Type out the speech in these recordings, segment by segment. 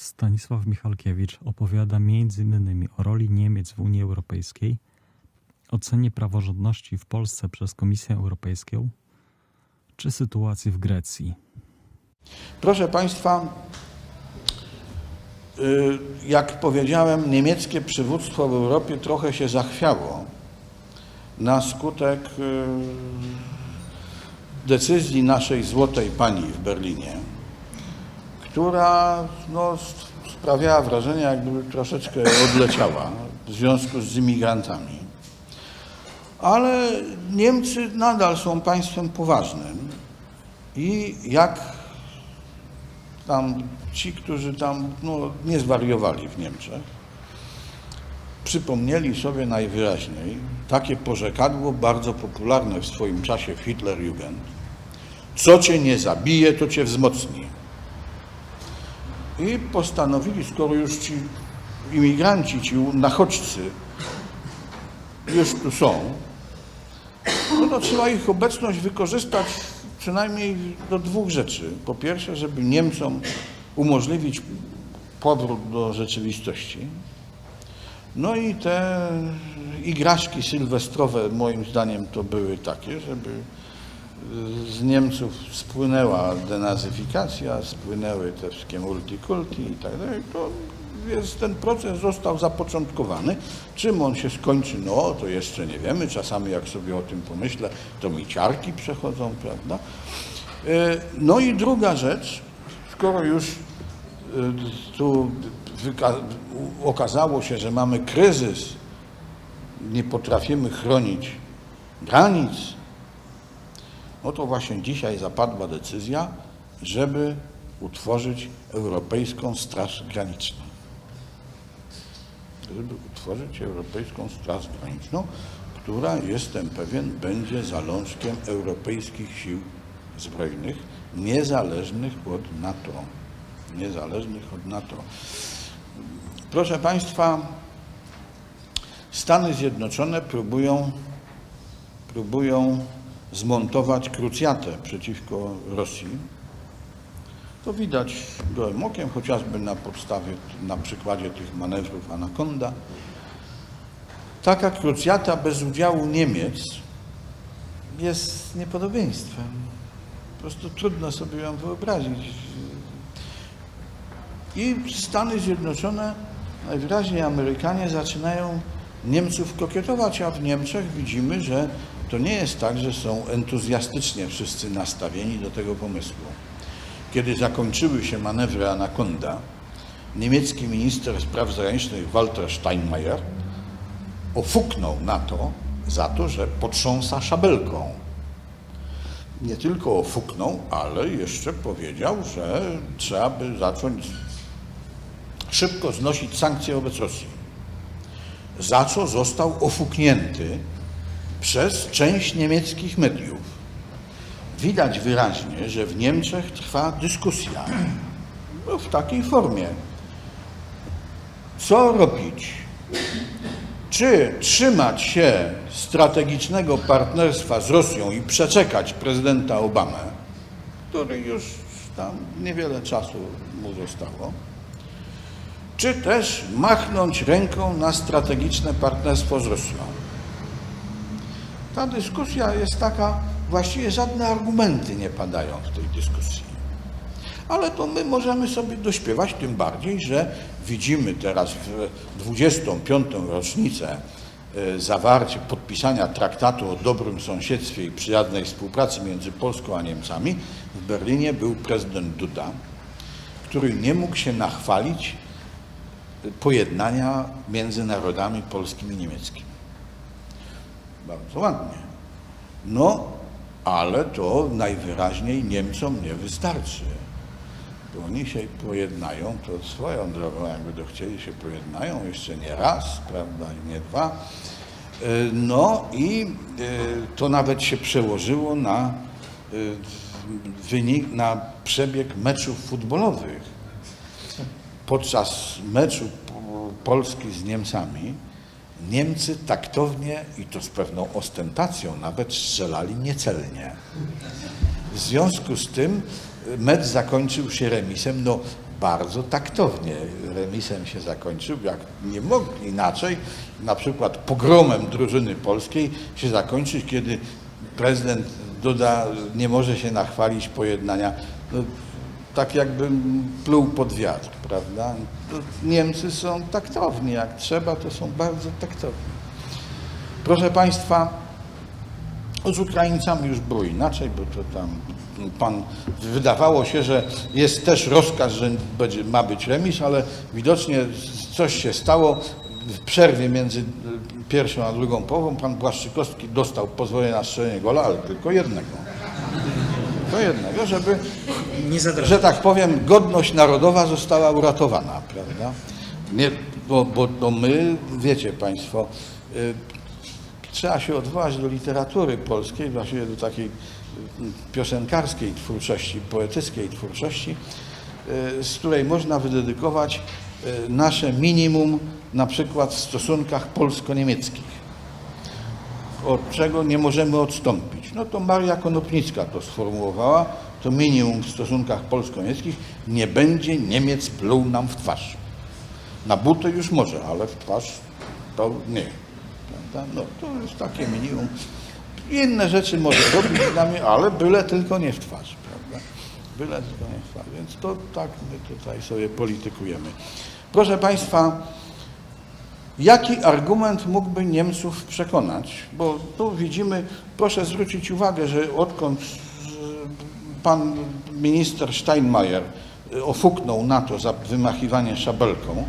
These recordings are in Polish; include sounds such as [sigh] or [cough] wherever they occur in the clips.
Stanisław Michalkiewicz opowiada m.in. o roli Niemiec w Unii Europejskiej, ocenie praworządności w Polsce przez Komisję Europejską czy sytuacji w Grecji. Proszę Państwa, y, jak powiedziałem, niemieckie przywództwo w Europie trochę się zachwiało na skutek y, decyzji naszej złotej pani w Berlinie, która no, sprawiała wrażenie, jakby troszeczkę odleciała w związku z imigrantami. Ale Niemcy nadal są państwem poważnym i jak tam ci, którzy tam no, nie zwariowali w Niemczech, przypomnieli sobie najwyraźniej takie porzekadło bardzo popularne w swoim czasie w Hitlerjugend. Co cię nie zabije, to cię wzmocni. I postanowili, skoro już ci imigranci, ci nachodźcy już tu są, no to trzeba ich obecność wykorzystać przynajmniej do dwóch rzeczy. Po pierwsze, żeby Niemcom umożliwić powrót do rzeczywistości. No i te igraszki sylwestrowe moim zdaniem to były takie, żeby z Niemców spłynęła denazyfikacja, spłynęły te wszystkie multikulti i tak dalej. To jest, ten proces został zapoczątkowany. Czym on się skończy, no to jeszcze nie wiemy. Czasami jak sobie o tym pomyślę, to mi ciarki przechodzą, prawda? E, No i druga rzecz, skoro już e, tu okazało się, że mamy kryzys, nie potrafimy chronić granic, no to właśnie dzisiaj zapadła decyzja, żeby utworzyć Europejską Straż Graniczną. Żeby utworzyć Europejską Straż Graniczną, która, jestem pewien, będzie zalążkiem europejskich sił zbrojnych, niezależnych od NATO. Niezależnych od NATO. Proszę Państwa, Stany Zjednoczone próbują próbują zmontować krucjatę przeciwko Rosji. To widać gołym okiem, chociażby na podstawie, na przykładzie tych manewrów Anaconda. Taka krucjata bez udziału Niemiec jest niepodobieństwem. Po prostu trudno sobie ją wyobrazić. I Stany Zjednoczone, najwyraźniej Amerykanie zaczynają Niemców kokietować, a w Niemczech widzimy, że to nie jest tak, że są entuzjastycznie wszyscy nastawieni do tego pomysłu. Kiedy zakończyły się manewry Anaconda, niemiecki minister spraw zagranicznych Walter Steinmeier ofuknął na to za to, że potrząsa szabelką. Nie tylko ofuknął, ale jeszcze powiedział, że trzeba by zacząć szybko znosić sankcje wobec Rosji. Za co został ofuknięty przez część niemieckich mediów. Widać wyraźnie, że w Niemczech trwa dyskusja no, w takiej formie. Co robić? Czy trzymać się strategicznego partnerstwa z Rosją i przeczekać prezydenta Obamę, który już tam niewiele czasu mu zostało, czy też machnąć ręką na strategiczne partnerstwo z Rosją? Ta dyskusja jest taka, właściwie żadne argumenty nie padają w tej dyskusji. Ale to my możemy sobie dośpiewać, tym bardziej, że widzimy teraz w 25. rocznicę e, zawarcie, podpisania traktatu o dobrym sąsiedztwie i przyjaznej współpracy między Polską a Niemcami. W Berlinie był prezydent Duda, który nie mógł się nachwalić pojednania między narodami polskim i niemieckim. Bardzo ładnie. No, ale to najwyraźniej Niemcom nie wystarczy. Bo oni się pojednają, to swoją drogą, jakby to chcieli się pojednają jeszcze nie raz, prawda, i nie dwa. E, No i e, to nawet się przełożyło na e, wynik, na przebieg meczów futbolowych. Podczas meczu Polski z Niemcami Niemcy taktownie i to z pewną ostentacją nawet strzelali niecelnie. W związku z tym mecz zakończył się remisem. No, bardzo taktownie remisem się zakończył, jak nie mógł inaczej, na przykład pogromem drużyny polskiej się zakończyć, kiedy prezydent nie może się nachwalić pojednania. No, tak jakbym pluł pod wiatr, prawda? Niemcy są taktowni, jak trzeba, to są bardzo taktowni. Proszę Państwa, z Ukraińcami już było inaczej, bo to tam pan wydawało się, że jest też rozkaz, że będzie, ma być remis, ale widocznie coś się stało. W przerwie między pierwszą a drugą połową pan Błaszczykowski dostał pozwolenie na strzelenie gola, ale tylko jednego. Tylko jednego, żeby że tak powiem, godność narodowa została uratowana, prawda? Nie, bo, bo, bo my, wiecie Państwo, y, trzeba się odwołać do literatury polskiej, właściwie do takiej y, piosenkarskiej twórczości, poetyckiej twórczości, y, z której można wydedykować y, nasze minimum na przykład w stosunkach polsko-niemieckich od czego nie możemy odstąpić. No to Maria Konopnicka to sformułowała, to minimum w stosunkach polsko-niemieckich, nie będzie Niemiec pluł nam w twarz. Na buty już może, ale w twarz to nie. No to jest takie minimum. Inne rzeczy może robić nami, ale byle tylko nie w twarz. Prawda? Byle tylko nie w twarz. Więc to tak my tutaj sobie politykujemy. Proszę Państwa, Jaki argument mógłby Niemców przekonać? Bo tu widzimy, proszę zwrócić uwagę, że odkąd pan minister Steinmeier e, ofuknął na to za wymachiwanie szabelką,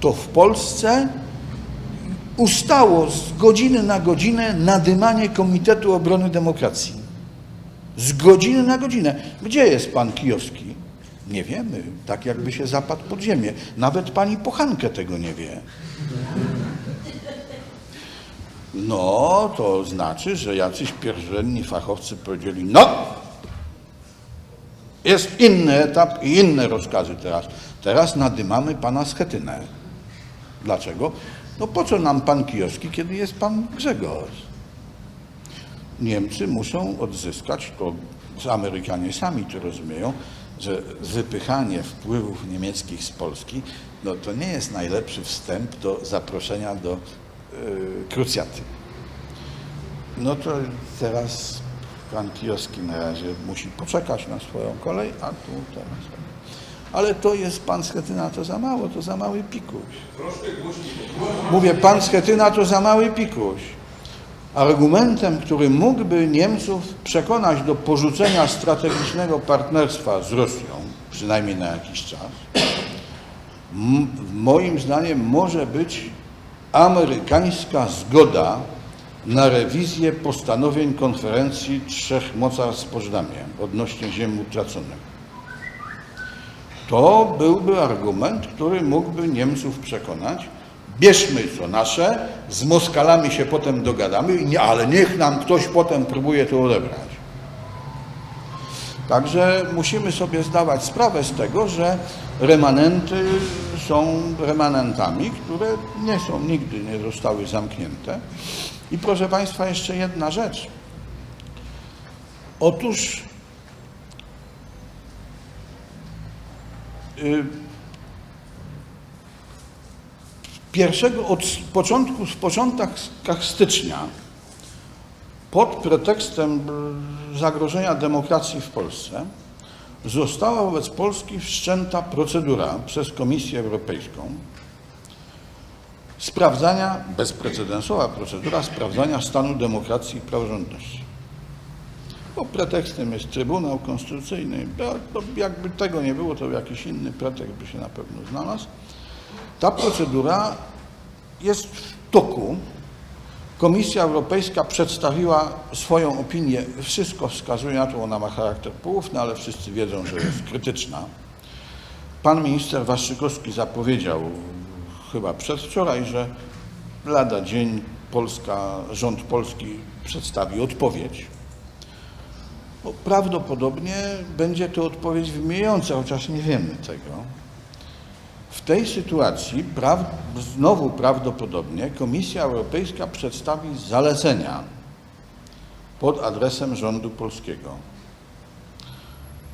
to w Polsce ustało z godziny na godzinę nadymanie Komitetu Obrony Demokracji. Z godziny na godzinę. Gdzie jest pan Kijowski? Nie wiemy. Tak jakby się zapadł pod ziemię. Nawet pani Pochankę tego nie wie. No, to znaczy, że jacyś pierwszorzędni fachowcy powiedzieli, no, jest inny etap i inne rozkazy teraz. Teraz nadymamy pana Schetynę. Dlaczego? No po co nam pan Kijowski, kiedy jest pan Grzegorz? Niemcy muszą odzyskać, to Amerykanie sami to rozumieją, że wypychanie wpływów niemieckich z Polski, no to nie jest najlepszy wstęp do zaproszenia do y, krucjaty. No to teraz pan Kijowski na razie musi poczekać na swoją kolej, a tu teraz. Ale to jest pan Schetyna, to za mało, to za mały pikuś. Mówię, pan Schetyna to za mały pikuś. Argumentem, który mógłby Niemców przekonać do porzucenia strategicznego partnerstwa z Rosją, przynajmniej na jakiś czas, moim zdaniem może być amerykańska zgoda na rewizję postanowień konferencji trzech mocarstw w odnośnie ziem utraconych. To byłby argument, który mógłby Niemców przekonać. Bierzmy co nasze, z Moskalami się potem dogadamy, ale niech nam ktoś potem próbuje to odebrać. Także musimy sobie zdawać sprawę z tego, że remanenty są remanentami, które nie są, nigdy nie zostały zamknięte. I proszę Państwa, jeszcze jedna rzecz. Otóż y, pierwszego od początku, w początkach stycznia pod pretekstem zagrożenia demokracji w Polsce została wobec Polski wszczęta procedura przez Komisję Europejską sprawdzania, bezprecedensowa procedura sprawdzania stanu demokracji i praworządności. Bo pretekstem jest Trybunał Konstytucyjny. Jakby tego nie było, to jakiś inny pretekst by się na pewno znalazł. Ta procedura jest w toku. Komisja Europejska przedstawiła swoją opinię. Wszystko wskazuje na to, ona ma charakter poufny, ale wszyscy wiedzą, że jest krytyczna. Pan minister Waszczykowski zapowiedział chyba przedwczoraj, że lada dzień Polska, rząd polski przedstawi odpowiedź. Bo prawdopodobnie będzie to odpowiedź wymijająca, chociaż nie wiemy tego. W tej sytuacji praw, znowu prawdopodobnie Komisja Europejska przedstawi zalecenia pod adresem rządu polskiego.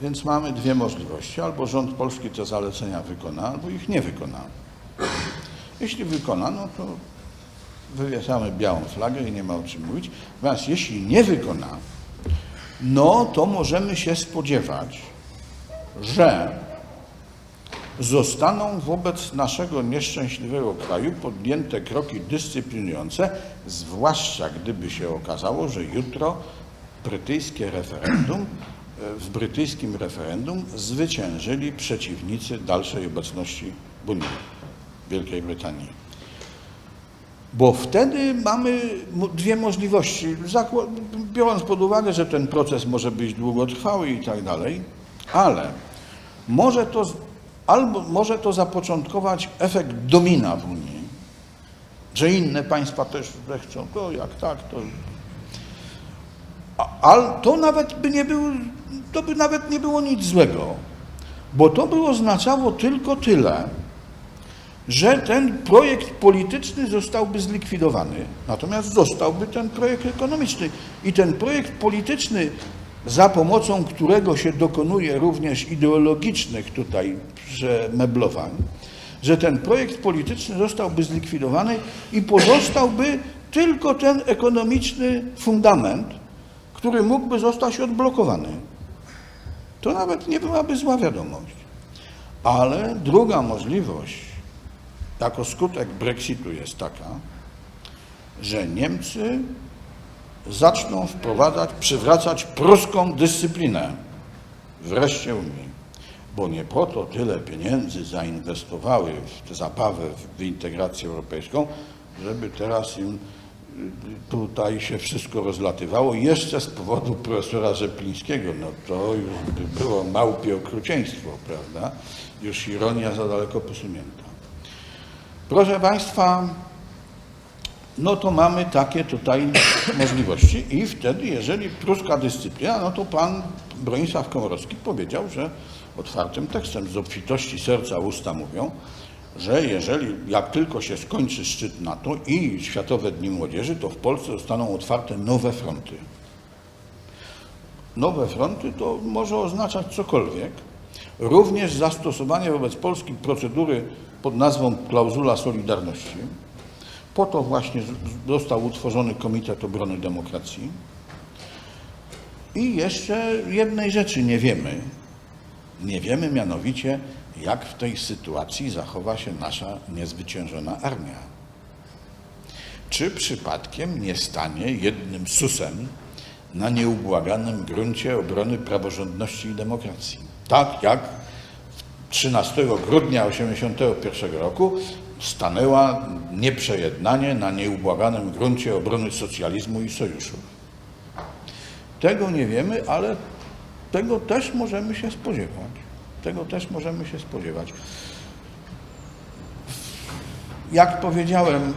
Więc mamy dwie możliwości. Albo rząd polski te zalecenia wykona, albo ich nie wykona. Jeśli wykona, no to wywieszamy białą flagę i nie ma o czym mówić. Natomiast jeśli nie wykona, no to możemy się spodziewać, że zostaną wobec naszego nieszczęśliwego kraju podjęte kroki dyscyplinujące, zwłaszcza gdyby się okazało, że jutro brytyjskie referendum, e, w brytyjskim referendum zwyciężyli przeciwnicy dalszej obecności w Unii Wielkiej Brytanii. Bo wtedy mamy dwie możliwości. Biorąc pod uwagę, że ten proces może być długotrwały i tak dalej, ale może to, albo może to zapoczątkować efekt domina w Unii, że inne państwa też zechcą, to jak tak, to. Ale to nawet by nie było, to by nawet nie było nic złego, bo to by oznaczało tylko tyle, że ten projekt polityczny zostałby zlikwidowany, natomiast zostałby ten projekt ekonomiczny. I ten projekt polityczny, za pomocą którego się dokonuje również ideologicznych tutaj przemeblowań, że ten projekt polityczny zostałby zlikwidowany i pozostałby tylko ten ekonomiczny fundament, który mógłby zostać odblokowany. To nawet nie byłaby zła wiadomość. Ale druga możliwość, jako skutek Brexitu jest taka, że Niemcy zaczną wprowadzać, przywracać pruską dyscyplinę wreszcie Unii. Bo nie po to tyle pieniędzy zainwestowały w tę zabawę, w integrację europejską, żeby teraz im y, tutaj się wszystko rozlatywało. Jeszcze z powodu profesora Rzeplińskiego, no to już by było małpie okrucieństwo, prawda? Już ironia za daleko posunięta. Proszę Państwa, no to mamy takie tutaj [coughs] możliwości i wtedy, jeżeli pruska dyscyplina, no to pan Bronisław Komorowski powiedział, że otwartym tekstem z obfitości serca usta mówią, że jeżeli, jak tylko się skończy szczyt NATO i Światowe Dni Młodzieży, to w Polsce zostaną otwarte nowe fronty. Nowe fronty to może oznaczać cokolwiek, również zastosowanie wobec Polski procedury pod nazwą klauzula solidarności. Po to właśnie został utworzony Komitet Obrony Demokracji. I jeszcze jednej rzeczy nie wiemy. Nie wiemy mianowicie, jak w tej sytuacji zachowa się nasza niezwyciężona armia. Czy przypadkiem nie stanie jednym susem na nieubłaganym gruncie obrony praworządności i demokracji? Tak jak 13 grudnia 1981 roku stanęła nieprzejednanie na nieubłaganym gruncie obrony socjalizmu i sojuszu. Tego nie wiemy, ale tego też możemy się spodziewać. Tego też możemy się spodziewać. Jak powiedziałem,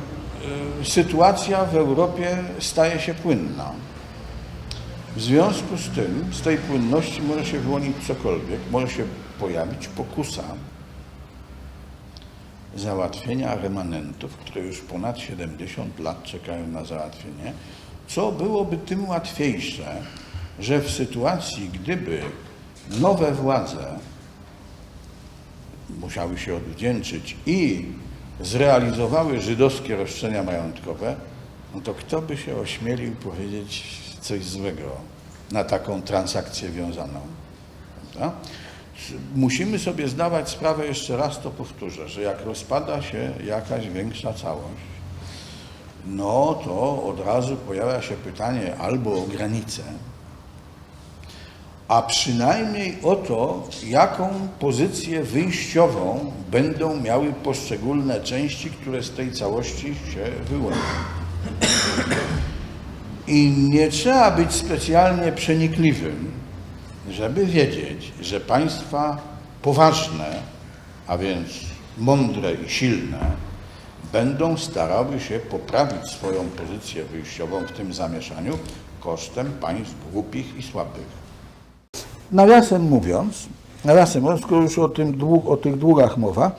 y, sytuacja w Europie staje się płynna. W związku z tym, z tej płynności może się wyłonić cokolwiek, może się pojawić pokusa załatwienia remanentów, które już ponad 70 lat czekają na załatwienie, co byłoby tym łatwiejsze, że w sytuacji, gdyby nowe władze musiały się odwdzięczyć i zrealizowały żydowskie roszczenia majątkowe, no to kto by się ośmielił powiedzieć coś złego na taką transakcję wiązaną? Prawda? Musimy sobie zdawać sprawę, jeszcze raz to powtórzę, że jak rozpada się jakaś większa całość, no to od razu pojawia się pytanie albo o granicę, a przynajmniej o to, jaką pozycję wyjściową będą miały poszczególne części, które z tej całości się wyłonią. I nie trzeba być specjalnie przenikliwym, żeby wiedzieć, że państwa poważne, a więc mądre i silne, będą starały się poprawić swoją pozycję wyjściową w tym zamieszaniu kosztem państw głupich i słabych. Nawiasem mówiąc, nawiasem mówiąc, skoro już o, tym dług, o tych długach mowa,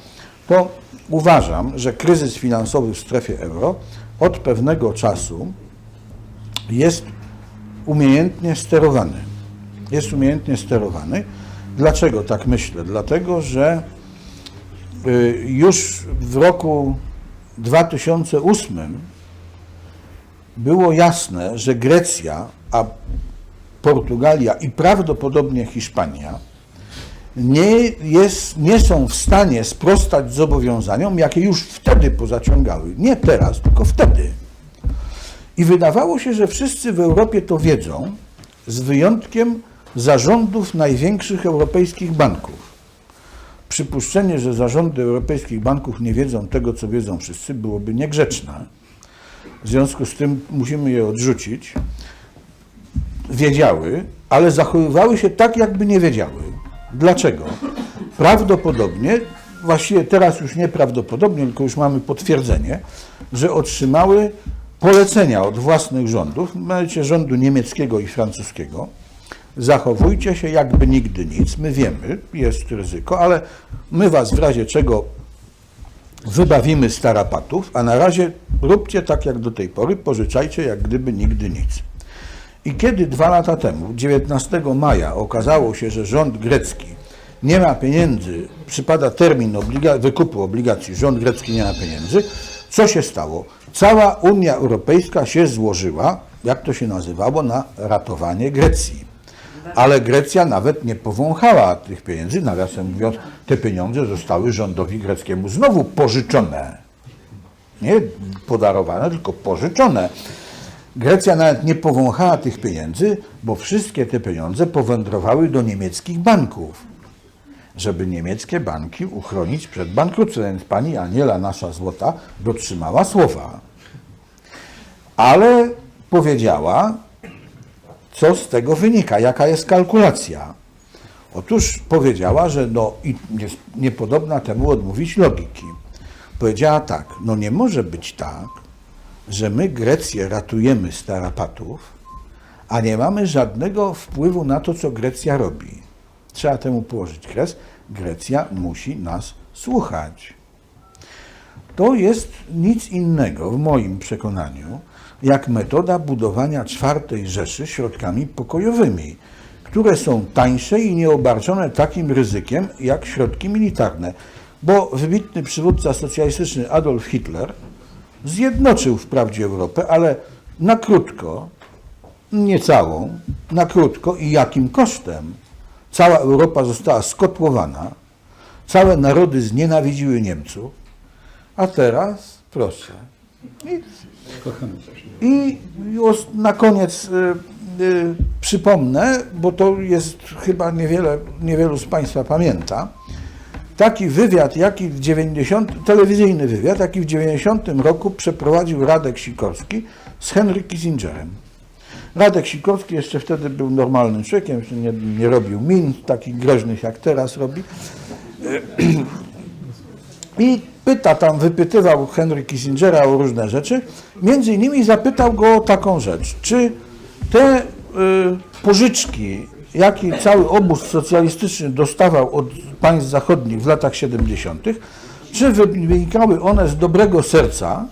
to uważam, że kryzys finansowy w strefie euro od pewnego czasu jest umiejętnie sterowany. Jest umiejętnie sterowany Dlaczego tak myślę? Dlatego, że y, już w roku 2008 było jasne, że Grecja, a Portugalia i prawdopodobnie Hiszpania nie, jest, nie są w stanie sprostać zobowiązaniom, jakie już wtedy pozaciągały. Nie teraz, tylko wtedy. I wydawało się, że wszyscy w Europie to wiedzą, z wyjątkiem zarządów największych europejskich banków. Przypuszczenie, że zarządy europejskich banków nie wiedzą tego, co wiedzą wszyscy, byłoby niegrzeczne. W związku z tym musimy je odrzucić. Wiedziały, ale zachowywały się tak, jakby nie wiedziały. Dlaczego? Prawdopodobnie, właściwie teraz już nieprawdopodobnie, tylko już mamy potwierdzenie, że otrzymały polecenia od własnych rządów, mianowicie rządu niemieckiego i francuskiego. Zachowujcie się jakby nigdy nic. My wiemy, jest ryzyko, ale my was w razie czego wybawimy z tarapatów, a na razie róbcie tak jak do tej pory, pożyczajcie jak gdyby nigdy nic. I kiedy dwa lata temu, 19 maja, okazało się, że rząd grecki nie ma pieniędzy, przypada termin obliga- wykupu obligacji, rząd grecki nie ma pieniędzy, co się stało? Cała Unia Europejska się złożyła, jak to się nazywało, na ratowanie Grecji. Ale Grecja nawet nie powąchała tych pieniędzy. Nawiasem mówiąc, te pieniądze zostały rządowi greckiemu znowu pożyczone. Nie podarowane, tylko pożyczone. Grecja nawet nie powąchała tych pieniędzy, bo wszystkie te pieniądze powędrowały do niemieckich banków, żeby niemieckie banki uchronić przed bankructwem. Więc pani Aniela, nasza złota, dotrzymała słowa. Ale powiedziała, co z tego wynika, jaka jest kalkulacja. Otóż powiedziała, że no, i niepodobna temu odmówić logiki. Powiedziała tak, no nie może być tak, że my Grecję ratujemy z tarapatów, a nie mamy żadnego wpływu na to, co Grecja robi. Trzeba temu położyć kres. Grecja musi nas słuchać. To jest nic innego, w moim przekonaniu, jak metoda budowania czwartej Rzeszy środkami pokojowymi, które są tańsze i nieobarczone takim ryzykiem jak środki militarne. Bo wybitny przywódca socjalistyczny Adolf Hitler zjednoczył wprawdzie Europę, ale na krótko, nie całą, na krótko i jakim kosztem. Cała Europa została skotłowana, całe narody znienawidziły Niemców, a teraz, proszę, nic. I już na koniec y, y, przypomnę, bo to jest chyba niewiele, niewielu z Państwa pamięta, taki wywiad, jaki w 90, telewizyjny wywiad, jaki w 90 roku przeprowadził Radek Sikorski z Henry Kissingerem. Radek Sikorski jeszcze wtedy był normalnym człowiekiem, nie, nie robił min takich groźnych jak teraz robi. I pyta tam, wypytywał Henry Kissingera o różne rzeczy. Między innymi zapytał go o taką rzecz. Czy te y, pożyczki, jakie cały obóz socjalistyczny dostawał od państw zachodnich w latach 70., czy wynikały one z dobrego serca,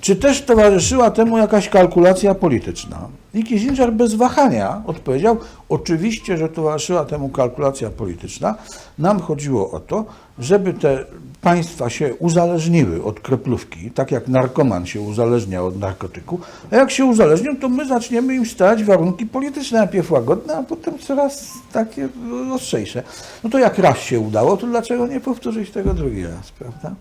czy też towarzyszyła temu jakaś kalkulacja polityczna? I Kissinger bez wahania odpowiedział, oczywiście, że towarzyszyła temu kalkulacja polityczna. Nam chodziło o to, żeby te państwa się uzależniły od kroplówki, tak jak narkoman się uzależnia od narkotyku, a jak się uzależnią, to my zaczniemy im stawiać warunki polityczne, najpierw łagodne, a potem coraz takie ostrzejsze. No to jak raz się udało, to dlaczego nie powtórzyć tego drugi raz, prawda?